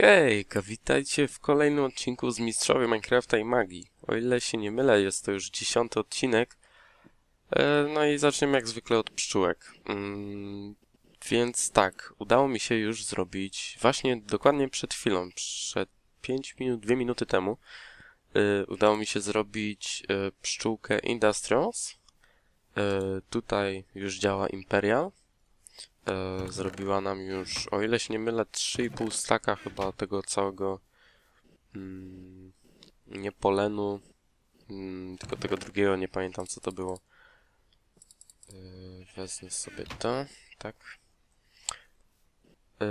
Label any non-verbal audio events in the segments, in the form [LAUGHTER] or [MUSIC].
Hejka, witajcie w kolejnym odcinku z Mistrzowie Minecrafta i Magii. O ile się nie mylę, jest to już dziesiąty odcinek. E, no i zaczniemy jak zwykle od pszczółek. Mm, więc tak, udało mi się już zrobić, właśnie dokładnie przed chwilą, przed 5 minut, 2 minuty temu, e, udało mi się zrobić e, pszczółkę Industrials. Tutaj już działa Imperial e, zrobiła nam już, o ile się nie mylę, 3,5 staka chyba tego całego mm, nie polenu, mm, tylko tego drugiego, nie pamiętam co to było. E, wezmę sobie to, tak. E,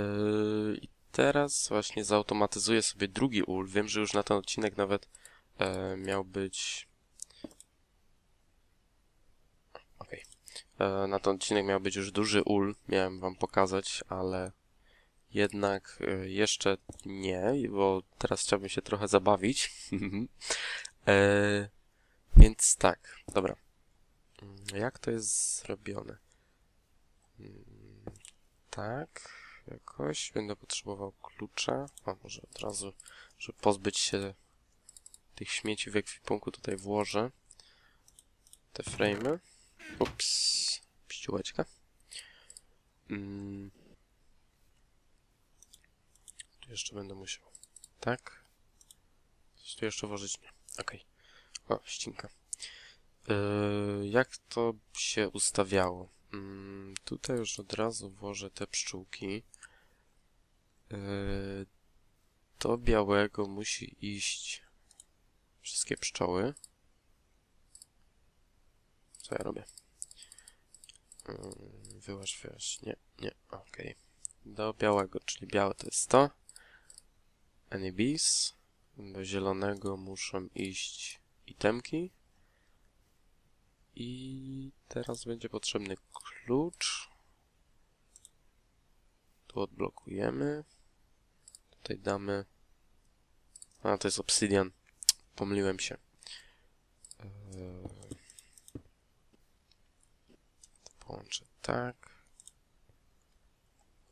I teraz właśnie zautomatyzuję sobie drugi ul. Wiem, że już na ten odcinek nawet e, miał być... Okej. E, Na ten odcinek miał być już duży ul, miałem wam pokazać, ale jednak e, jeszcze nie, bo teraz chciałbym się trochę zabawić. [LAUGHS] e, więc tak, dobra. Mm, Jak to jest zrobione? Mm, Tak, jakoś będę potrzebował klucza. A może od razu, żeby pozbyć się tych śmieci w ekwipunku, tutaj włożę te frame'y. Ups, pściółeczka. Mm. Tu jeszcze będę musiał. Tak. Coś tu jeszcze włożyć? Nie. Okej. O, ścinka. Yy, jak to się ustawiało? Mm, tutaj już od razu włożę te pszczółki. Yy, do białego musi iść wszystkie pszczoły. Co ja robię? Wyłaż, wyłaż. Nie, nie, okej. Do białego, czyli białe to jest to. Any. Do zielonego muszą iść itemki. I teraz będzie potrzebny klucz. Tu odblokujemy. Tutaj damy... A, to jest obsydian. Pomyliłem się. Połączę tak.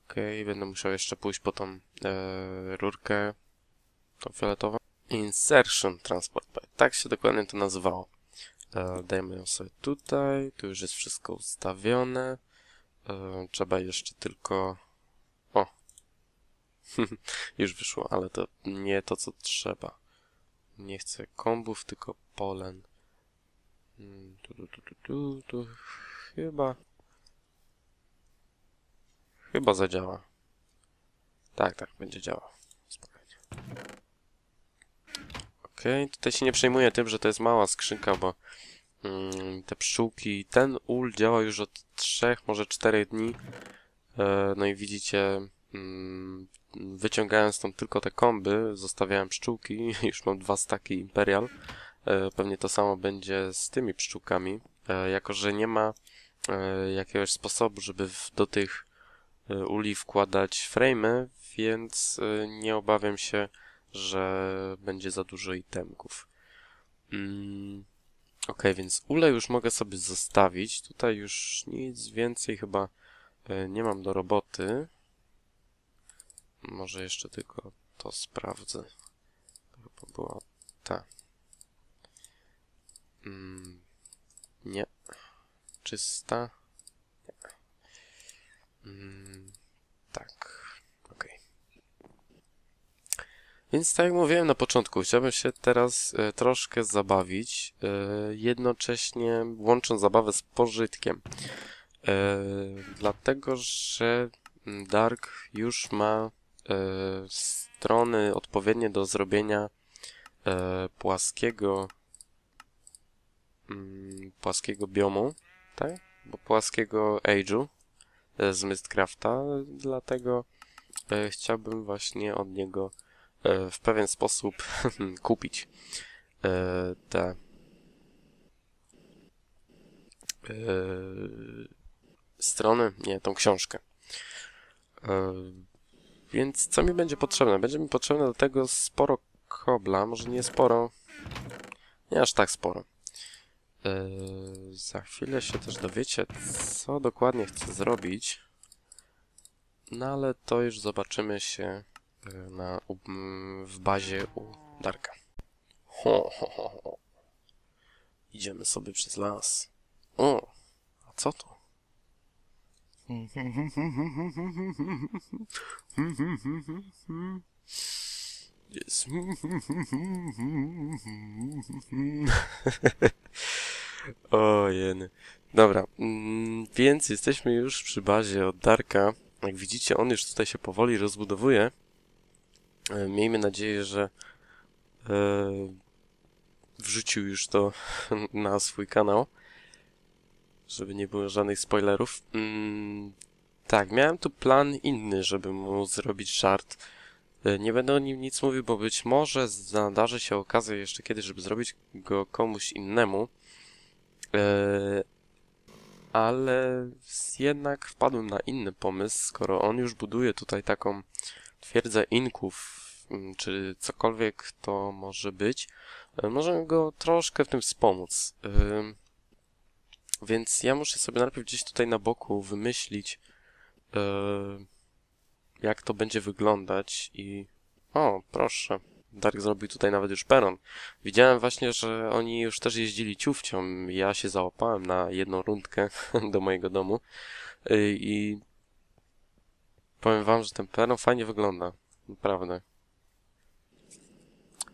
Okej, będę musiał jeszcze pójść po tą e, rurkę, tą fioletową. Insertion Transport Pipe. Tak się dokładnie to nazywało. E, dajmy ją sobie tutaj. Tu już jest wszystko ustawione. E, trzeba jeszcze tylko... O! [LAUGHS] już wyszło, ale to nie to, co trzeba. Nie chcę kombów, tylko polen. Mm, tu, tu, tu, tu, tu. Chyba... Chyba zadziała. Tak, tak, będzie działał. Spokojnie. Okej, tutaj się nie przejmuję tym, że to jest mała skrzynka, bo mm, te pszczółki, ten ul działa już od 3, może 4 dni. E, no i widzicie, mm, wyciągając tam tylko te komby, zostawiałem pszczółki, [LAUGHS] już mam dwa staki Imperial. E, pewnie to samo będzie z tymi pszczółkami, e, jako że nie ma jakiegoś sposobu, żeby do tych e, uli wkładać frame'y, więc e, nie obawiam się, że będzie za dużo itemków. Mm, ok, więc ule już mogę sobie zostawić. Tutaj już nic więcej chyba e, nie mam do roboty. Może jeszcze tylko to sprawdzę. Chyba była ta. Mm, nie. Czysta. Mm, tak. Okej. Więc tak jak mówiłem na początku, chciałbym się teraz e, troszkę zabawić, e, jednocześnie łącząc zabawę z pożytkiem. E, dlatego, że Dark już ma e, strony odpowiednie do zrobienia e, płaskiego mm, płaskiego biomu, tak? Bo płaskiego age'u e, z Mistcrafta, dlatego e, chciałbym właśnie od niego e, w pewien sposób [LAUGHS] kupić te strony, nie, tą książkę. Więc co mi będzie potrzebne? Będzie mi potrzebne do tego sporo kobla, może nie sporo, nie aż tak sporo. E, za chwilę się też dowiecie, co dokładnie chcę zrobić. No ale to już zobaczymy się e, na, w bazie u Darka. Ho, ho, ho, ho. Idziemy sobie przez las. O, a co to? Jest. [LAUGHS] O jeny. Dobra, mm, więc jesteśmy już przy bazie od Darka. Jak widzicie, on już tutaj się powoli rozbudowuje. E, Miejmy nadzieję, że e, wrzucił już to [LAUGHS] na swój kanał, żeby nie było żadnych spoilerów. Mm, tak, miałem tu plan inny, żeby mu zrobić żart. E, Nie będę o nim nic mówił, bo być może nadarzy się okazja jeszcze kiedyś, żeby zrobić go komuś innemu. E, ale jednak wpadłem na inny pomysł, skoro on już buduje tutaj taką twierdzę inków, mm, czy cokolwiek to może być, e, możemy go troszkę w tym wspomóc. Ym, Więc ja muszę sobie najpierw gdzieś tutaj na boku wymyślić, e, jak to będzie wyglądać i... O, proszę. Dark zrobił tutaj nawet już peron. Widziałem właśnie, że oni już też jeździli ciufcią. Ja się załapałem na jedną rundkę [LAUGHS] do mojego domu Y, i powiem wam, że ten peron fajnie wygląda. Naprawdę.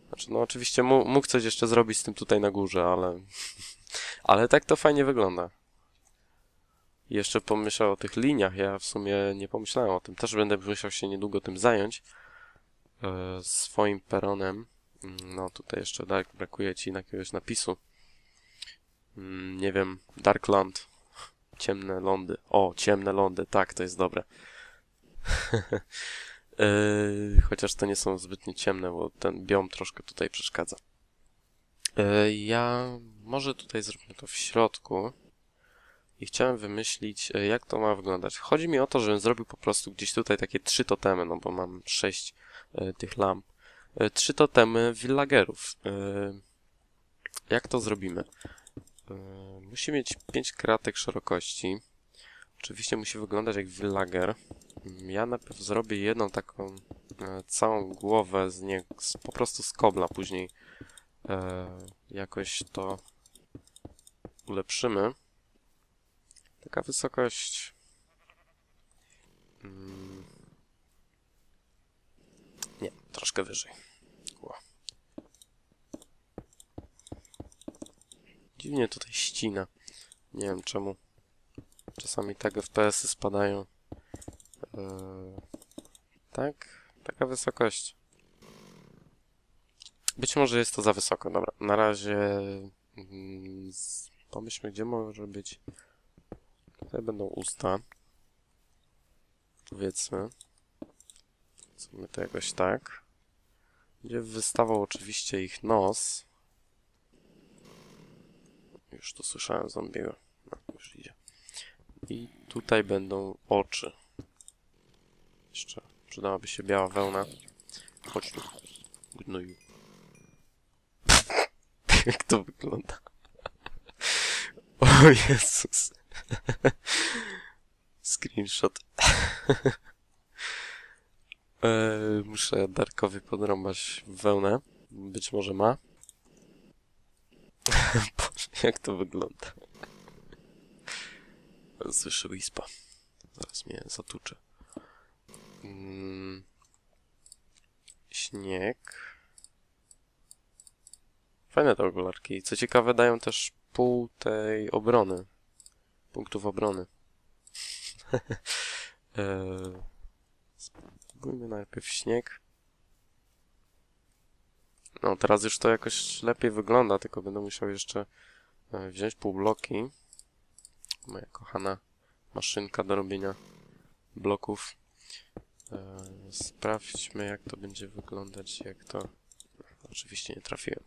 Znaczy, no oczywiście mógł coś jeszcze zrobić z tym tutaj na górze, ale... [LAUGHS] ale tak to fajnie wygląda. Jeszcze pomyślał o tych liniach. Ja w sumie nie pomyślałem o tym. Też będę musiał się niedługo tym zająć. E, swoim peronem. Mm, No tutaj jeszcze Dark brakuje ci jakiegoś napisu. Mm, Nie wiem, Darkland. Ciemne lądy. O, ciemne lądy, tak, to jest dobre. [LAUGHS] E, Chociaż to nie są zbytnio ciemne, bo ten biom troszkę tutaj przeszkadza. E, Ja może tutaj zrobimy to w środku. I chciałem wymyślić, e, jak to ma wyglądać. Chodzi mi o to, żebym zrobił po prostu gdzieś tutaj takie trzy totemy, no bo mam sześć e, tych lamp. E, Trzy totemy villagerów. Jak to zrobimy? Musi mieć 5 kratek szerokości. Oczywiście musi wyglądać jak villager. Mm, Ja najpierw zrobię jedną taką całą głowę z nie, z, po prostu z kobla. Później e, jakoś to ulepszymy. Taka wysokość. Mm, nie, troszkę wyżej. Ło. Dziwnie tutaj ścina. Nie wiem czemu. Czasami tak FPS-y spadają. Eee, tak? Taka wysokość. Być może jest to za wysoko. Dobra, na razie mm, pomyślmy, gdzie może być. Tutaj będą usta. Powiedzmy. Zróbmy to jakoś tak. Będzie wystawał oczywiście ich nos. Już to słyszałem zombiego. No, już idzie. I tutaj będą oczy. Jeszcze przydałaby się biała wełna. Chodź tu. Gnoju. [LAUGHS] Jak to wygląda? [LAUGHS] O Jezus. Screenshot. Eee, [LAUGHS] muszę Darkowi podrąbać wełnę. Być może ma. [LAUGHS] Boże, jak to wygląda. Słyszę wispa. Zaraz mnie zatuczę. Mm. Śnieg. Fajne te okularki. Co ciekawe, dają też pół tej obrony. Punktów obrony. eee, [LAUGHS] spróbujmy najpierw śnieg. No, teraz już to jakoś lepiej wygląda, tylko będę musiał jeszcze e, wziąć półbloki. Moja kochana maszynka do robienia bloków. E, Sprawdźmy, jak to będzie wyglądać, jak to... Oczywiście nie trafiłem.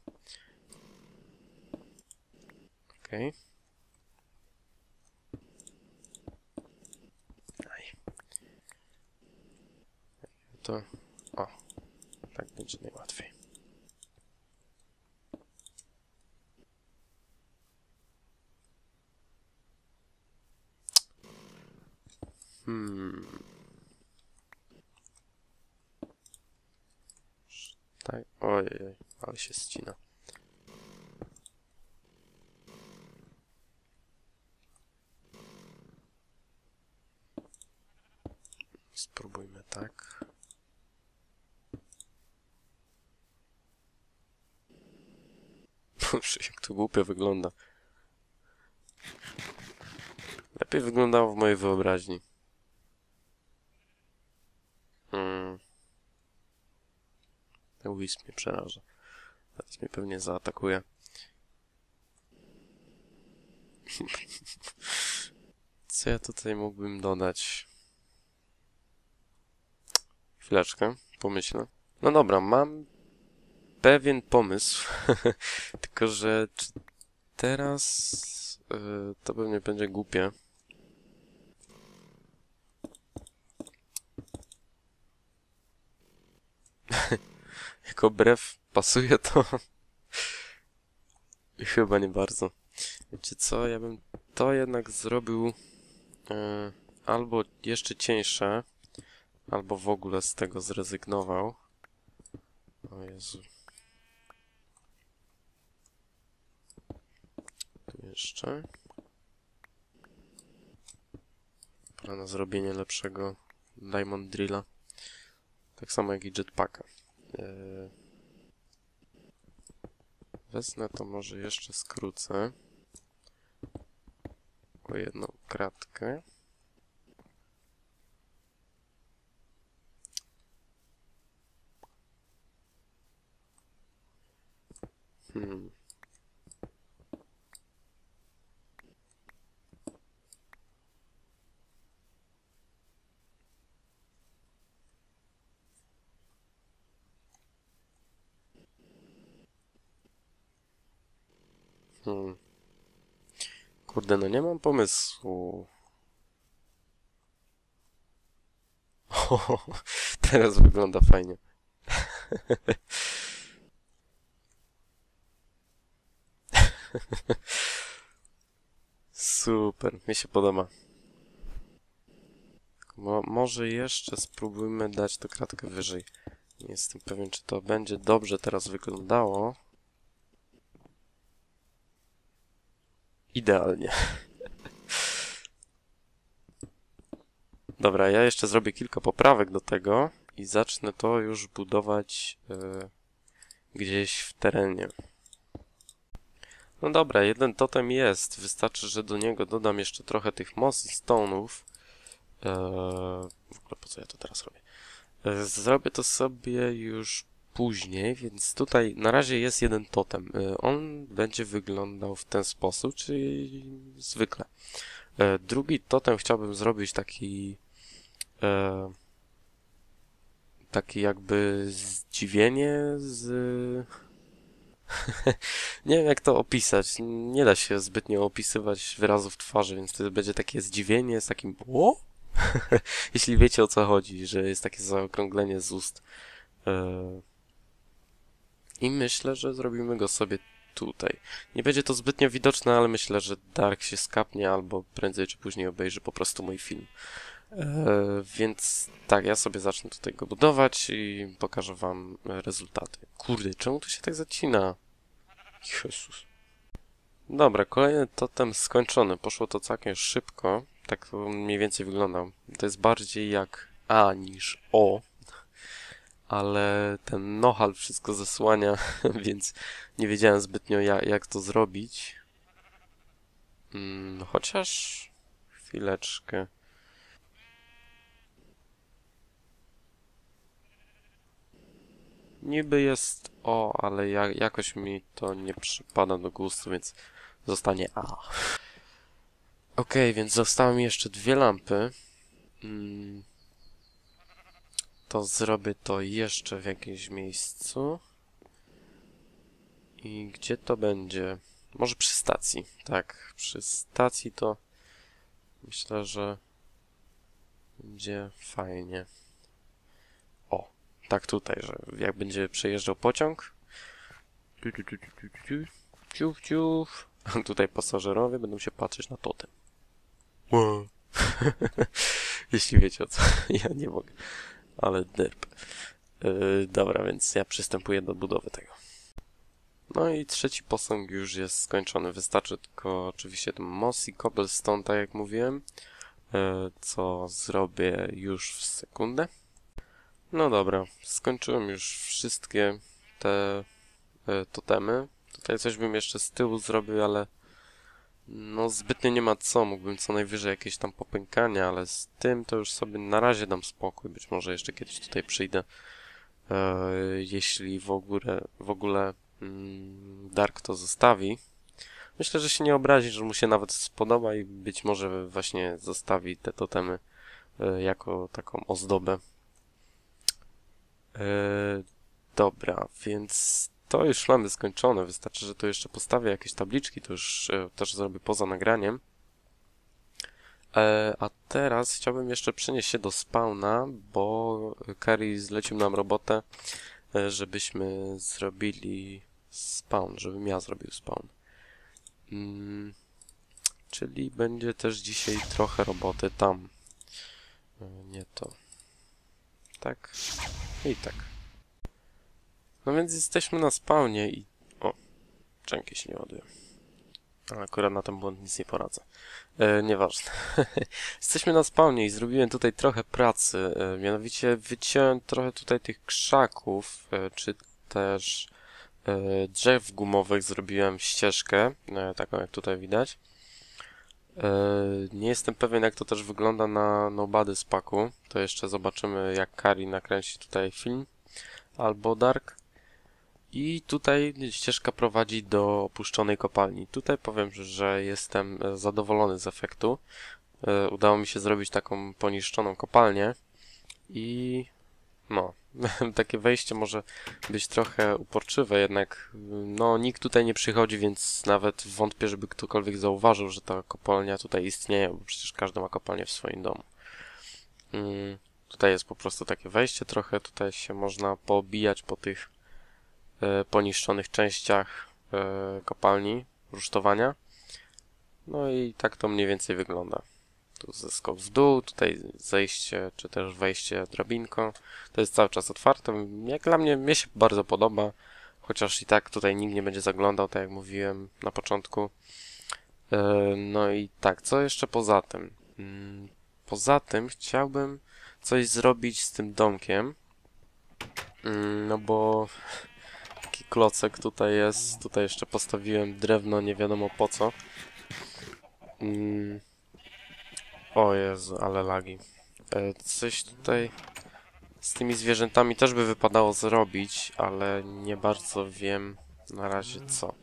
Okej. Aj. To... O, tak będzie najłatwiej. Hmm. Tak? Ojej, ale się ścina. Spróbujmy tak. Boże, jak to głupio wygląda. Lepiej wyglądało w mojej wyobraźni. Hmm. Ten wisp mnie przeraża. Teraz mnie pewnie zaatakuje. [LAUGHS] Co ja tutaj mógłbym dodać? Chwileczkę, pomyślę. No dobra, mam pewien pomysł. [LAUGHS] Tylko, że teraz yy, to pewnie będzie głupie. [LAUGHS] jako brew pasuje to [LAUGHS] chyba nie bardzo. Wiecie co, ja bym to jednak zrobił e, albo jeszcze cieńsze, albo w ogóle z tego zrezygnował. O Jezu. Jeszcze. Pora na zrobienie lepszego Diamond Drilla. Tak samo jak i jetpacka. Yy, wezmę to może jeszcze skrócę o jedną kratkę. Hmm. Kurde, no nie mam pomysłu. [LAUGHS] O, teraz wygląda fajnie. [LAUGHS] Super, mi się podoba. Mo może jeszcze spróbujmy dać to kratkę wyżej. Nie jestem pewien, czy to będzie dobrze teraz wyglądało. Idealnie. Dobra, ja jeszcze zrobię kilka poprawek do tego i zacznę to już budować yy, gdzieś w terenie. No dobra, jeden totem jest. Wystarczy, że do niego dodam jeszcze trochę tych mossy stone'ów. Yy, w ogóle po co ja to teraz robię? Yy, zrobię to sobie już później, więc tutaj na razie jest jeden totem. Y, on będzie wyglądał w ten sposób, czyli zwykle. Y, drugi totem chciałbym zrobić taki y, taki jakby zdziwienie z... [LAUGHS] nie wiem jak to opisać. Nie da się zbytnio opisywać wyrazów twarzy, więc to będzie takie zdziwienie z takim o? [LAUGHS] Jeśli wiecie o co chodzi, że jest takie zaokrąglenie z ust. I myślę, że zrobimy go sobie tutaj. Nie będzie to zbytnio widoczne, ale myślę, że Dark się skapnie albo prędzej czy później obejrzy po prostu mój film. E, więc tak, ja sobie zacznę tutaj go budować i pokażę wam rezultaty. Kurde, czemu tu się tak zacina? Jezus. Dobra, kolejny totem skończony. Poszło to całkiem szybko. Tak mniej więcej wygląda. To jest bardziej jak A niż O ale ten nohal wszystko zasłania, [LAUGHS] więc nie wiedziałem zbytnio jak, jak to zrobić. Hmm, chociaż... Chwileczkę. Niby jest O, ale ja, jakoś mi to nie przypada do gustu, więc zostanie A. Ok, więc zostały mi jeszcze dwie lampy. Hmm to zrobię to jeszcze w jakimś miejscu. I gdzie to będzie? Może przy stacji. Tak, przy stacji to myślę, że będzie fajnie. O, tak tutaj, że jak będzie przejeżdżał pociąg. Ciuf, ciuf. [LAUGHS] Tutaj pasażerowie będą się patrzeć na totem. [LAUGHS] Jeśli wiecie o co, [LAUGHS] ja nie mogę ale derp. Yy, dobra, więc ja przystępuję do budowy tego. No i trzeci posąg już jest skończony. Wystarczy tylko oczywiście ten moss i cobblestone, tak jak mówiłem, yy, co zrobię już w sekundę. No dobra, skończyłem już wszystkie te yy, totemy. Tutaj coś bym jeszcze z tyłu zrobił, ale no zbytnio nie ma co. Mógłbym co najwyżej jakieś tam popękania, ale z tym to już sobie na razie dam spokój. Być może jeszcze kiedyś tutaj przyjdę. E, jeśli w ogóle, w ogóle mm, Dark to zostawi. Myślę, że się nie obrazi, że mu się nawet spodoba i być może właśnie zostawi te totemy e, jako taką ozdobę. E, dobra, więc to już mamy skończone. Wystarczy, że tu jeszcze postawię jakieś tabliczki, to już e, też zrobię poza nagraniem. E, a teraz chciałbym jeszcze przenieść się do spawna, bo Kari zlecił nam robotę, e, żebyśmy zrobili spawn, żebym ja zrobił spawn. Mm, czyli będzie też dzisiaj trochę roboty tam. Nie to. Tak. I tak. No więc jesteśmy na spawnie i... O, częki się nie ładuje. Akurat na ten błąd nic nie poradzę. E, nieważne. [LAUGHS] jesteśmy na spawnie i zrobiłem tutaj trochę pracy. E, mianowicie wyciąłem trochę tutaj tych krzaków, e, czy też e, drzew gumowych. Zrobiłem ścieżkę, e, taką jak tutaj widać. E, nie jestem pewien jak to też wygląda na Nobody Spaku. To jeszcze zobaczymy jak Kari nakręci tutaj film. Albo Dark. I tutaj ścieżka prowadzi do opuszczonej kopalni. Tutaj powiem, że jestem e, zadowolony z efektu. E, udało mi się zrobić taką poniszczoną kopalnię i no, [LAUGHS] takie wejście może być trochę uporczywe, jednak no nikt tutaj nie przychodzi, więc nawet wątpię, żeby ktokolwiek zauważył, że ta kopalnia tutaj istnieje, bo przecież każdy ma kopalnię w swoim domu. Mm, tutaj jest po prostu takie wejście trochę, tutaj się można poobijać po tych E, poniszczonych częściach e, kopalni, rusztowania. No i tak to mniej więcej wygląda. Tu zeskok w dół, tutaj zejście, czy też wejście drabinką. To jest cały czas otwarte. Jak dla mnie, mnie się bardzo podoba. Chociaż i tak tutaj nikt nie będzie zaglądał, tak jak mówiłem na początku. E, no i tak, co jeszcze poza tym? Mm, poza tym chciałbym coś zrobić z tym domkiem. Mm, no bo klocek tutaj jest. Tutaj jeszcze postawiłem drewno, nie wiadomo po co. Mm. O Jezu, ale lagi. E, coś tutaj z tymi zwierzętami też by wypadało zrobić, ale nie bardzo wiem na razie co.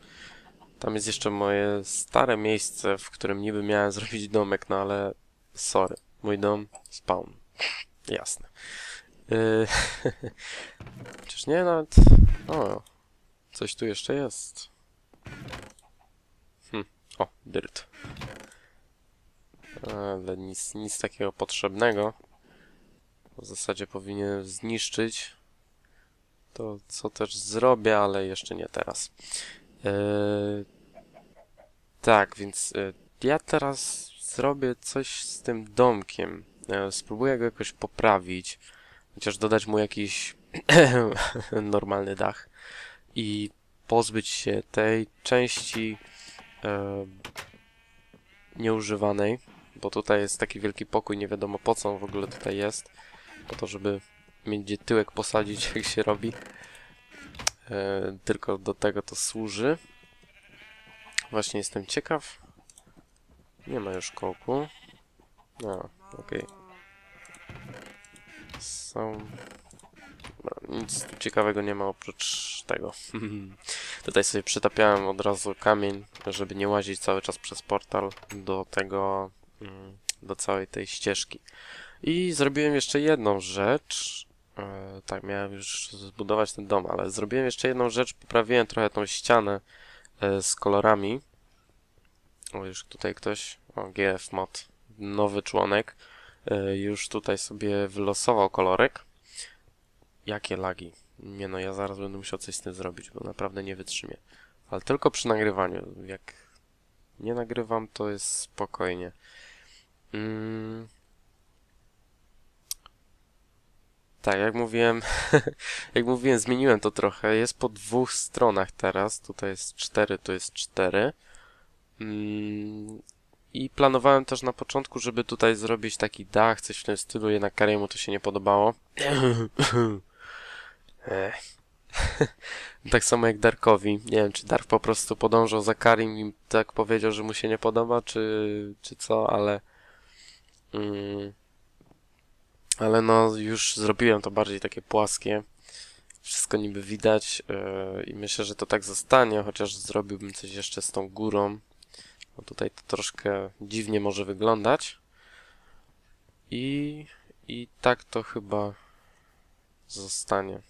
Tam jest jeszcze moje stare miejsce, w którym niby miałem [LAUGHS] zrobić domek, no ale sorry. Mój dom spawn. Jasne. Yy, [LAUGHS] chociaż nie, nawet... O, Coś tu jeszcze jest. Hm. O, dyrt. Ale nic, nic takiego potrzebnego. W zasadzie powinien zniszczyć to, co też zrobię, ale jeszcze nie teraz. Eee, tak, więc e, ja teraz zrobię coś z tym domkiem. E, spróbuję go jakoś poprawić. Chociaż dodać mu jakiś [CLEARS THROAT] normalny dach i pozbyć się tej części e, nieużywanej, bo tutaj jest taki wielki pokój, nie wiadomo po co on w ogóle tutaj jest, po to, żeby mieć gdzie tyłek posadzić, [LAUGHS] jak się robi. E, tylko do tego to służy. Właśnie jestem ciekaw. Nie ma już kołku. No, okej. Okay. Są nic ciekawego nie ma oprócz tego. [LAUGHS] Tutaj sobie przytapiałem od razu kamień, żeby nie łazić cały czas przez portal do tego, mm, do całej tej ścieżki. I zrobiłem jeszcze jedną rzecz. E, tak, miałem już zbudować ten dom, ale zrobiłem jeszcze jedną rzecz. Poprawiłem trochę tą ścianę e, z kolorami. O, już tutaj ktoś, o, GF Mod, nowy członek, e, już tutaj sobie wylosował kolorek. Jakie lagi? Nie no, ja zaraz będę musiał coś z tym zrobić, bo naprawdę nie wytrzymię. Ale tylko przy nagrywaniu. Jak nie nagrywam, to jest spokojnie. Mm. Tak, jak mówiłem, [LAUGHS] jak mówiłem, zmieniłem to trochę. Jest po dwóch stronach teraz. Tutaj jest cztery, tu jest cztery. Mm, I planowałem też na początku, żeby tutaj zrobić taki dach, coś w tym stylu, jednak Kariemu to się nie podobało. [CLEARS THROAT] Ech. [LAUGHS] tak samo jak Darkowi. Nie wiem, czy Dark po prostu podążał za Karim i tak powiedział, że mu się nie podoba, czy, czy co, ale... Mm, ale no, już zrobiłem to bardziej takie płaskie. Wszystko niby widać yy, i myślę, że to tak zostanie, chociaż zrobiłbym coś jeszcze z tą górą. Bo tutaj to troszkę dziwnie może wyglądać. I, i tak to chyba zostanie.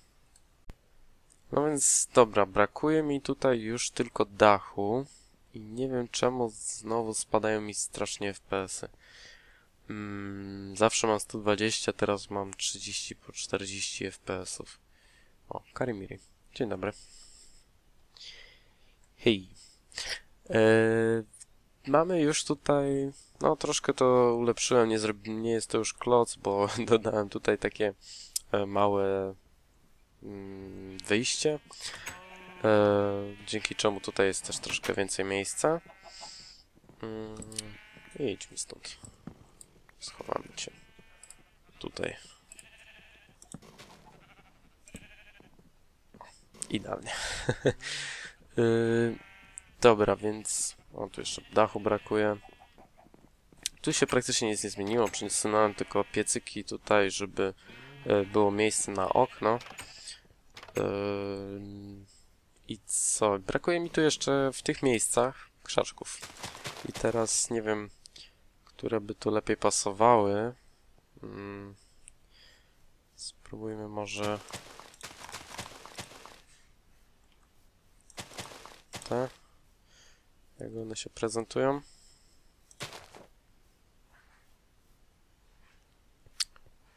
No więc dobra, brakuje mi tutaj już tylko dachu i nie wiem czemu znowu spadają mi strasznie FPS-y. Mm, zawsze mam 120, teraz mam 30 po 40 FPS-ów. O, Karimiri. Dzień dobry. Hej. Eee, mamy już tutaj, no troszkę to ulepszyłem, nie, nie jest to już kloc, bo [LAUGHS] dodałem tutaj takie e, małe wyjście, e, dzięki czemu tutaj jest też troszkę więcej miejsca. Mm, I idź mi stąd. Schowamy cię. Tutaj. Idealnie. yy, [LAUGHS] dobra, więc... O, tu jeszcze dachu brakuje. Tu się praktycznie nic nie zmieniło. Przesunąłem tylko piecyki tutaj, żeby yy, było miejsce na okno. I co? Brakuje mi tu jeszcze w tych miejscach krzaczków. I teraz nie wiem które by tu lepiej pasowały. Hmm. Spróbujmy może te. Jak one się prezentują.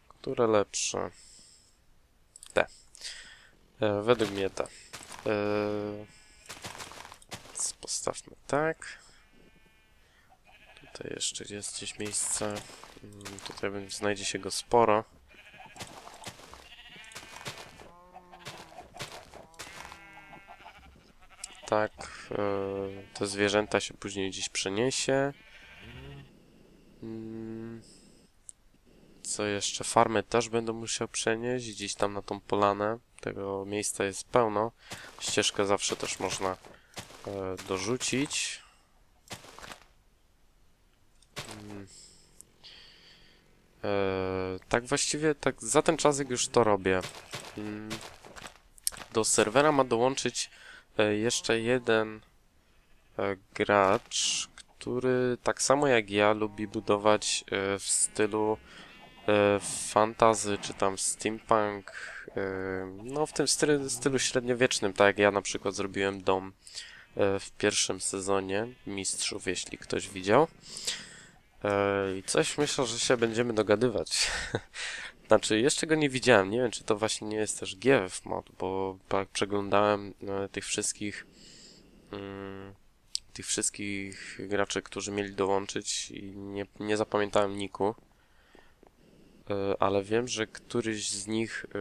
Które lepsze? E, według mnie te. E, postawmy tak. Tutaj jeszcze jest gdzieś miejsce. Mm, tutaj znajdzie się go sporo. Tak, e, te zwierzęta się później gdzieś przeniesie. Mm, co jeszcze? Farmy też będę musiał przenieść gdzieś tam na tą polanę. Tego miejsca jest pełno. Ścieżkę zawsze też można e, dorzucić. Eee, tak właściwie tak za ten czas jak już to robię. Mm, do serwera ma dołączyć e, jeszcze jeden e, gracz, który tak samo jak ja lubi budować e, w stylu fantazy, czy tam steampunk, no w tym stylu, stylu średniowiecznym, tak jak ja na przykład zrobiłem dom w pierwszym sezonie Mistrzów, jeśli ktoś widział. I coś myślę, że się będziemy dogadywać. [LAUGHS] znaczy, jeszcze go nie widziałem. Nie wiem, czy to właśnie nie jest też GF mod, bo przeglądałem tych wszystkich tych wszystkich graczy, którzy mieli dołączyć i nie, nie zapamiętałem niku. E, ale wiem, że któryś z nich e,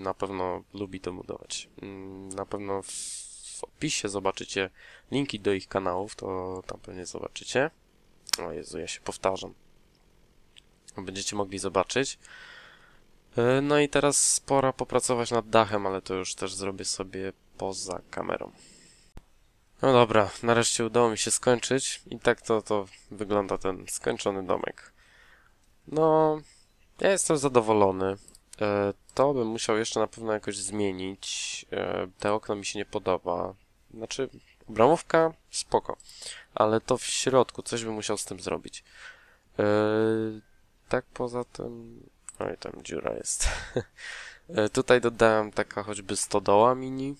na pewno lubi to budować. Mm, na pewno w, opisie zobaczycie linki do ich kanałów, to tam pewnie zobaczycie. O Jezu, ja się powtarzam. Będziecie mogli zobaczyć. E, no i teraz pora popracować nad dachem, ale to już też zrobię sobie poza kamerą. No dobra, nareszcie udało mi się skończyć i tak to, to wygląda ten skończony domek. No, ja jestem zadowolony. E, to bym musiał jeszcze na pewno jakoś zmienić. E, te okno mi się nie podoba. Znaczy, bramówka spoko ale to w środku, coś bym musiał z tym zrobić. Yy, tak poza tym... Oj, tam dziura jest. [LAUGHS] tutaj dodałem taka choćby stodoła mini,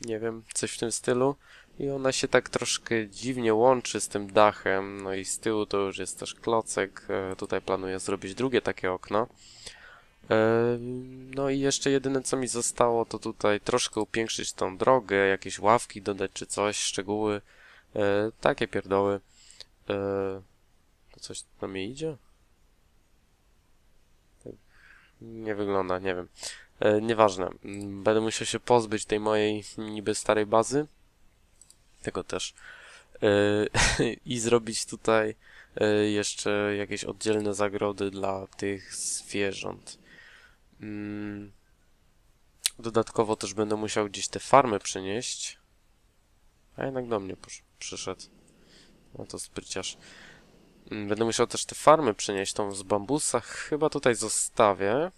nie wiem, coś w tym stylu. I ona się tak troszkę dziwnie łączy z tym dachem, no i z tyłu to już jest też klocek. Yy, tutaj planuję zrobić drugie takie okno. No i jeszcze jedyne co mi zostało to tutaj troszkę upiększyć tą drogę, jakieś ławki dodać czy coś, szczegóły E, takie pierdoły. E, to coś na mnie idzie? Nie wygląda, nie wiem. E, nieważne. Będę musiał się pozbyć tej mojej niby starej bazy. Tego też. E, [LAUGHS] I zrobić tutaj e, jeszcze jakieś oddzielne zagrody dla tych zwierząt. Mm, Dodatkowo też będę musiał gdzieś te farmy przynieść. A jednak do mnie przyszedł. No to spryciarz. Mm, Będę musiał też te farmy przynieść, tą z bambusa chyba tutaj zostawię.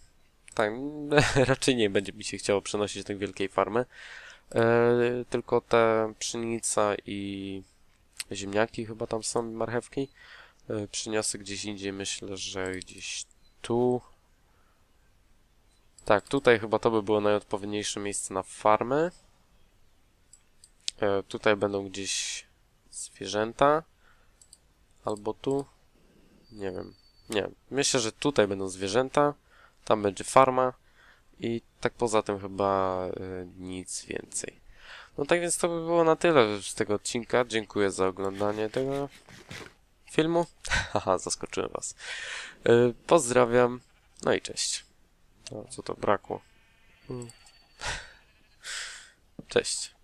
Tak, [LAUGHS] raczej nie będzie mi się chciało przenosić tej wielkiej farmy. E, tylko te pszenica i ziemniaki chyba tam są, marchewki. E, przyniosę gdzieś indziej, myślę, że gdzieś tu. Tak, tutaj chyba to by było najodpowiedniejsze miejsce na farmę. E, tutaj będą gdzieś zwierzęta. Albo tu. Nie wiem. Nie. Myślę, że tutaj będą zwierzęta. Tam będzie farma. I tak poza tym chyba e, nic więcej. No tak więc to by było na tyle z tego odcinka. Dziękuję za oglądanie tego filmu. [LAUGHS] Haha, zaskoczyłem was. E, pozdrawiam. No i cześć. No, co to brakło? Mm. [LAUGHS] Cześć.